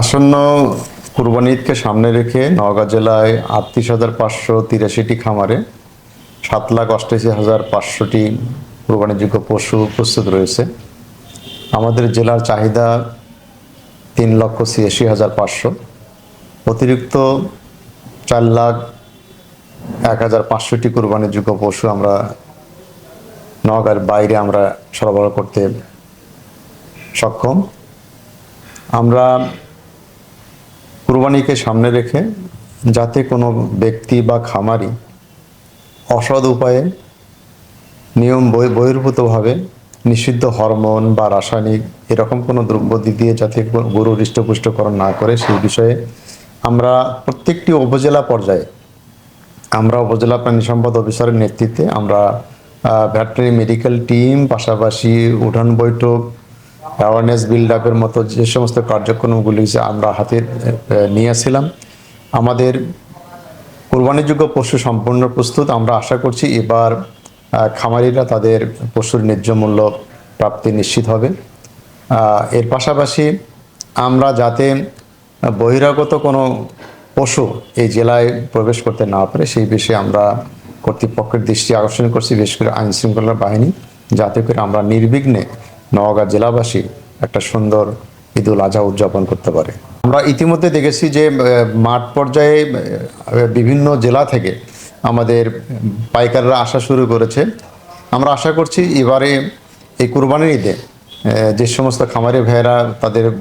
আসন্ন কুরবানি ঈদকে সামনে রেখে নওগাঁ জেলায় আটত্রিশ হাজার পাঁচশো তিরাশিটি খামারে সাত লাখ অষ্টাশি হাজার পাঁচশোটি কুরবানিযোগ্য পশু প্রস্তুত রয়েছে। আমাদের জেলার চাহিদা তিন লক্ষ ছিয়াশি হাজার পাঁচশো। অতিরিক্ত চার লাখ এক হাজার পাঁচশোটি কুরবানিযোগ্য পশু আমরা নওগাঁর বাইরে আমরা সরবরাহ করতে সক্ষম। আমরা কুরবানিকে সামনে রেখে যাতে কোনো ব্যক্তি বা খামারি অসৎ উপায়ে নিয়ম বই বহির্ভূতভাবে নিষিদ্ধ হরমোন বা রাসায়নিক এরকম কোনো দ্রব্য দিয়ে যাতে গরু হৃষ্টপুষ্টকরণ না করে, সেই বিষয়ে আমরা প্রত্যেকটি উপজেলা পর্যায়ে, আমরা উপজেলা প্রাণী সম্পদ অফিসারের নেতৃত্বে আমরা ভ্যাটেনারি মেডিকেল টিম, পাশাপাশি উঠান বৈঠক অ্যাওয়ারনেস বিল্ড আপের মতো যে সমস্ত কার্যক্রমগুলি যে আমরা হাতে আহ, নিয়েছিলাম আমাদের কোরবানিযোগ্য পশু সম্পূর্ণ প্রস্তুত। আমরা আশা করছি এবার খামারিরা তাদের পশুর ন্যায্য মূল্য প্রাপ্তি নিশ্চিত হবে। এর পাশাপাশি আমরা যাতে বহিরাগত কোনো পশু এই জেলায় প্রবেশ করতে না পারে সেই বিষয়ে আমরা কর্তৃপক্ষের দৃষ্টি আকর্ষণ করছি বিশেষ করে আইন শৃঙ্খলা বাহিনী। যাতে করে আমরা নির্বিঘ্নে নওগাঁ জেলাবাসী একটা সুন্দর ঈদুল আজহা উদযাপন করতে পারে। আমরা ইতিমধ্যে দেখেছি যে মাঠ পর্যায়ে বিভিন্ন জেলা থেকে আমাদের পাইকাররা আসা শুরু করেছে। আমরা আশা করছি এবারে এই কুরবানির ঈদে যে সমস্ত খামারি ভাইয়েরা তাদের আহ,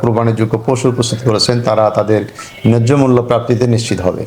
কুরবানিযোগ্য পশু প্রস্তুত করেছেন তারা তাদের ন্যায্য মূল্য প্রাপ্তিতে নিশ্চিত হবে।